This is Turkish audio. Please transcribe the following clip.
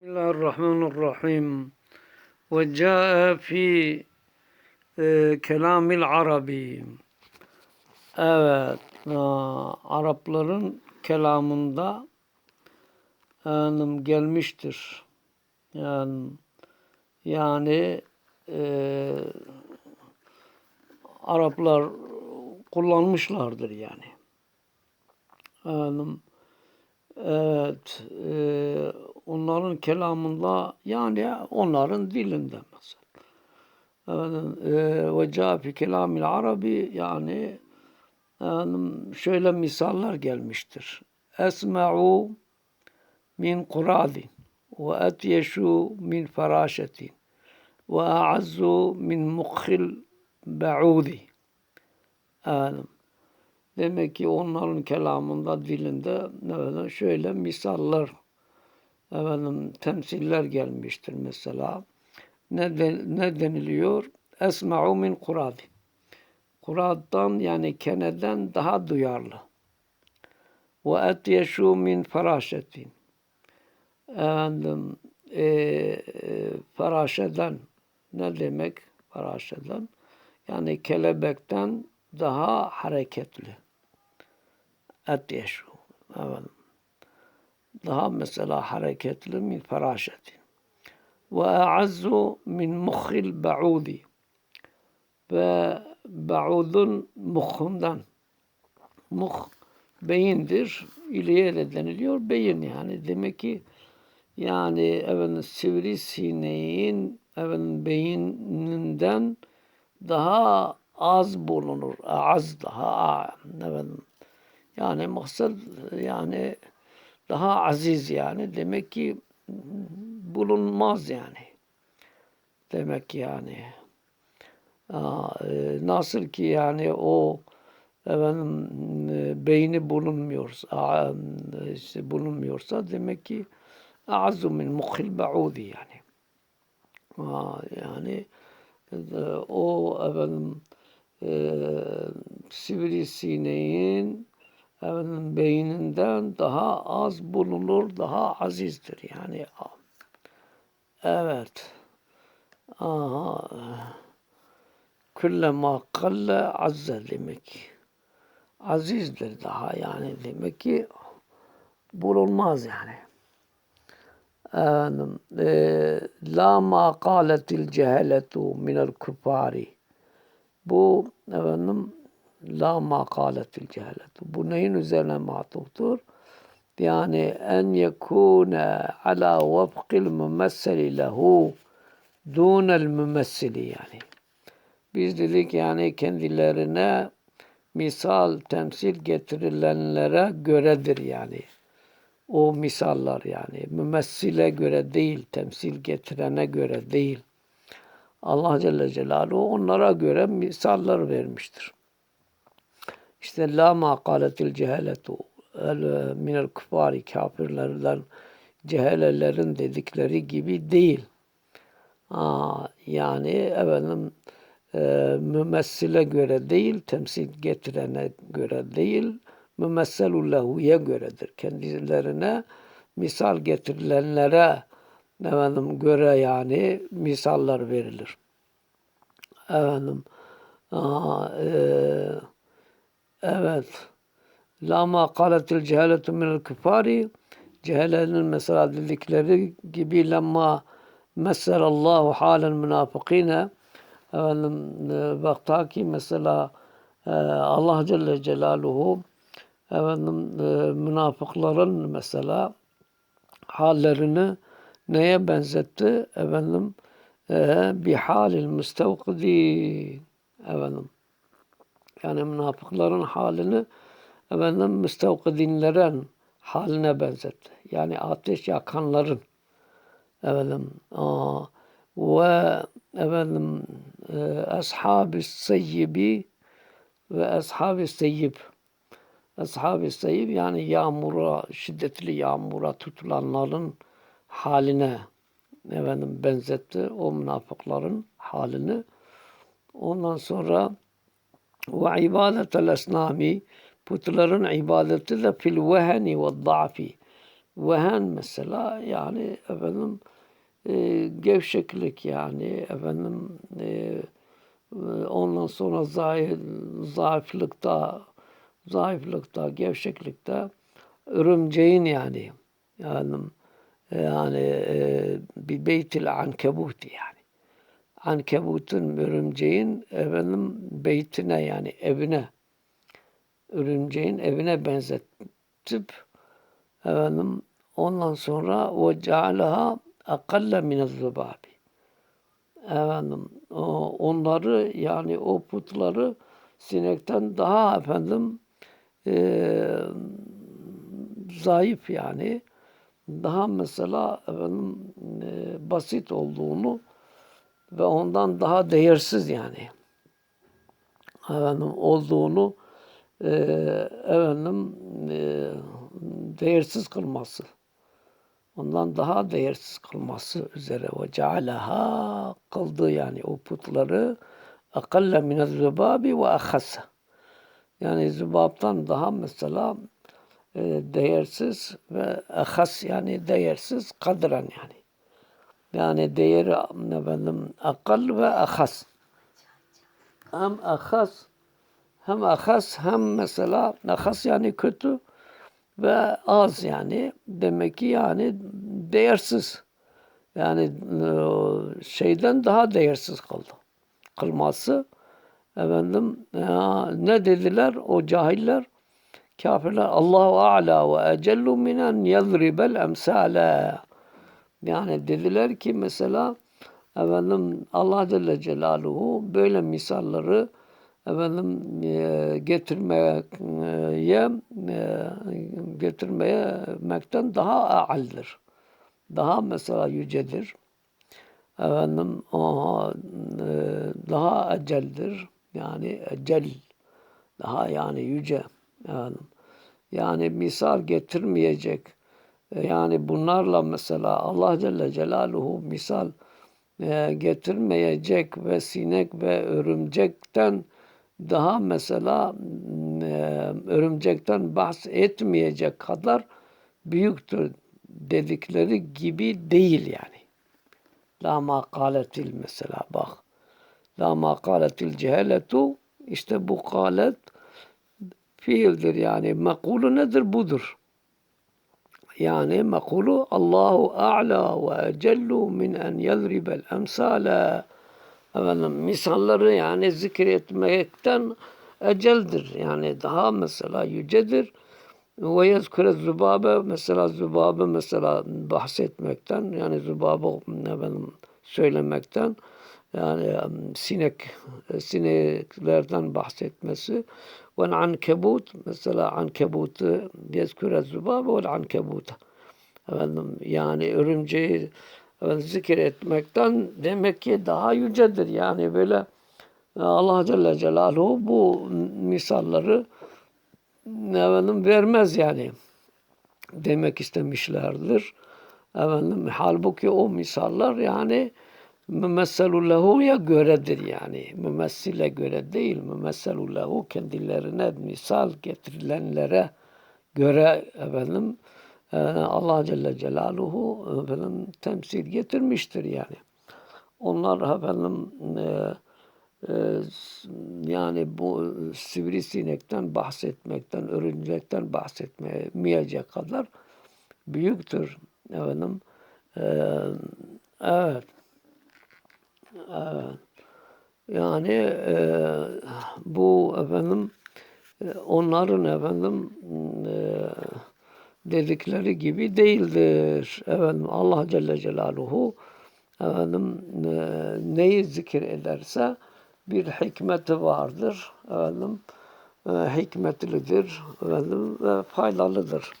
Bismillahirrahmanirrahim. Ve ca'e fi e, kelamil arabi. Evet. E, Arapların kelamında yani, gelmiştir. Yani yani e, Araplar kullanmışlardır yani. yani evet. E, onların kelamında yani onların dilinde mesela. E, ve ca kelamil arabi yani, şöyle misaller gelmiştir. Esma'u min kuradi ve etyeşu min feraşeti ve a'azzu min mukhil ba'udi. Yani, Demek ki onların kelamında, dilinde şöyle misaller, efendim, temsiller gelmiştir mesela. Ne, de, ne deniliyor? Esma'u min kuradi. Kuraddan yani keneden daha duyarlı. Ve etyeşu min feraşetin. Efendim, e, e, feraşeden ne demek feraşeden? Yani kelebekten daha hareketli etyeşu. Evet. Daha mesela hareketli min feraşeti. Ve a'azzu min mukhil ba'udi. Ve ba'udun muhundan. Muh beyindir. İliye de deniliyor. Beyin yani. Demek ki yani efendim, sivrisineğin efendim, beyninden daha az bulunur. Az daha efendim, yani maksat yani daha aziz yani. Demek ki bulunmaz yani. Demek yani. Aa, e, nasıl ki yani o efendim e, beyni bulunmuyorsa işte bulunmuyorsa demek ki azzu min mukhil ba'udi yani. Aa, yani e, o efendim e, sivrisineğin efendim, beyninden daha az bulunur, daha azizdir. Yani evet. Aha. Küllema kalle azze demek. Azizdir daha yani demek ki bulunmaz yani. Efendim, e, la ma kâletil ceheletu minel küfari. Bu efendim la makaletil cehaletu. Bu neyin üzerine matuftur? Yani en yekune ala vefkil mümesseli lehu dunel mümessili yani. Biz dedik yani kendilerine misal, temsil getirilenlere göredir yani. O misallar yani. Mümessile göre değil, temsil getirene göre değil. Allah Celle Celaluhu onlara göre misaller vermiştir. İşte la ma kâletil ceheletu el, minel küfari kafirlerden cehelelerin dedikleri gibi değil. Aa, yani efendim e, mümessile göre değil, temsil getirene göre değil, mümesselul lehu'ye göredir. Kendilerine misal getirilenlere efendim göre yani misaller verilir. Efendim aa, e, Evet. Lama kaletil cehaletu minel küfari cehalenin mesela dedikleri gibi lemma messelallahu halen münafıkine efendim bakta ki mesela e, Allah Celle Celaluhu efendim e, münafıkların mesela hallerini neye benzetti? Efendim e, bir halil müstevkidi efendim yani münafıkların halini efendim müstevkidinlerin haline benzetti. Yani ateş yakanların efendim aa, ve efendim e, ashab-ı seyyibi ve ashab-ı seyyib ashab-ı seyyib yani yağmura, şiddetli yağmura tutulanların haline efendim benzetti o münafıkların halini. Ondan sonra ve ibadetel esnami putların ibadeti de fil veheni ve da'fi Vehen mesela yani efendim e, gevşeklik yani efendim e, ondan sonra zayıf, zayıflıkta zayıflıkta, gevşeklikte örümceğin yani yani yani e, bir beytil ankebut yani. Ankebutun örümceğin efendim beytine yani evine örümceğin evine benzetip efendim ondan sonra ve cealaha akalle minez zubabi efendim o- onları yani o putları sinekten daha efendim e, zayıf yani daha mesela efendim e, basit olduğunu ve ondan daha değersiz yani. Efendim olduğunu e, efendim e, değersiz kılması. Ondan daha değersiz kılması üzere. Ve cealaha kıldı yani o putları. Akalle minez zubabi ve ahassa yani zübaptan daha mesela e, değersiz ve ahas yani değersiz kadren yani. Yani değeri efendim akal ve ahas. Hem ahas hem ahas hem mesela ahas yani kötü ve az yani demek ki yani değersiz. Yani e, şeyden daha değersiz kaldı. Kılması efendim ya, ne dediler o cahiller? Kafirler Allahu a'la ve ecellu minen yadribel emsale. Yani dediler ki mesela efendim Allah Celle Celaluhu böyle misalları efendim e, getirmeye e, getirmeyemekten daha a'aldir. Daha mesela yücedir. Efendim o, e, daha eceldir. Yani ecel. Daha yani yüce. Efendim. Yani misal getirmeyecek. E, Yani bunlarla mesela Allah Celle Celaluhu misal e, getirmeyecek ve sinek ve örümcekten daha mesela e, örümcekten bahsetmeyecek kadar büyüktür dedikleri gibi değil yani. La makaletil mesela bak. La makaletil cehaletu işte bu kalet fiildir yani. Mekulu nedir? Budur. Yani mekulu Allahu a'la ve ecellu min en yadribel emsale. Efendim, misalları yani zikretmekten eceldir. Yani daha mesela yücedir. Ve yezkure zübabe mesela zübabe mesela bahsetmekten yani zübabe efendim, söylemekten yani sinek sineklerden bahsetmesi ve ankebut mesela ankebutu yezkure zübabe ve ankebut efendim yani örümceği efendim, zikretmekten demek ki daha yücedir. Yani böyle Allah Celle Celaluhu bu misalları efendim vermez yani. Demek istemişlerdir. Efendim halbuki o misaller yani mümesselu lehu'ya göredir yani. Mümessile göre değil. Mümesselu lehu kendilerine misal getirilenlere göre efendim e, Allah Celle Celaluhu efendim temsil getirmiştir yani. Onlar efendim e, e, yani bu sivrisinekten bahsetmekten, örümcekten bahsetmeyecek kadar büyüktür efendim. E, evet. Yani e, bu efendim e, onların efendim e, dedikleri gibi değildir. Efendim Allah Celle Celaluhu efendim e, neyi zikir ederse bir hikmeti vardır. Efendim e, hikmetlidir efendim ve faydalıdır.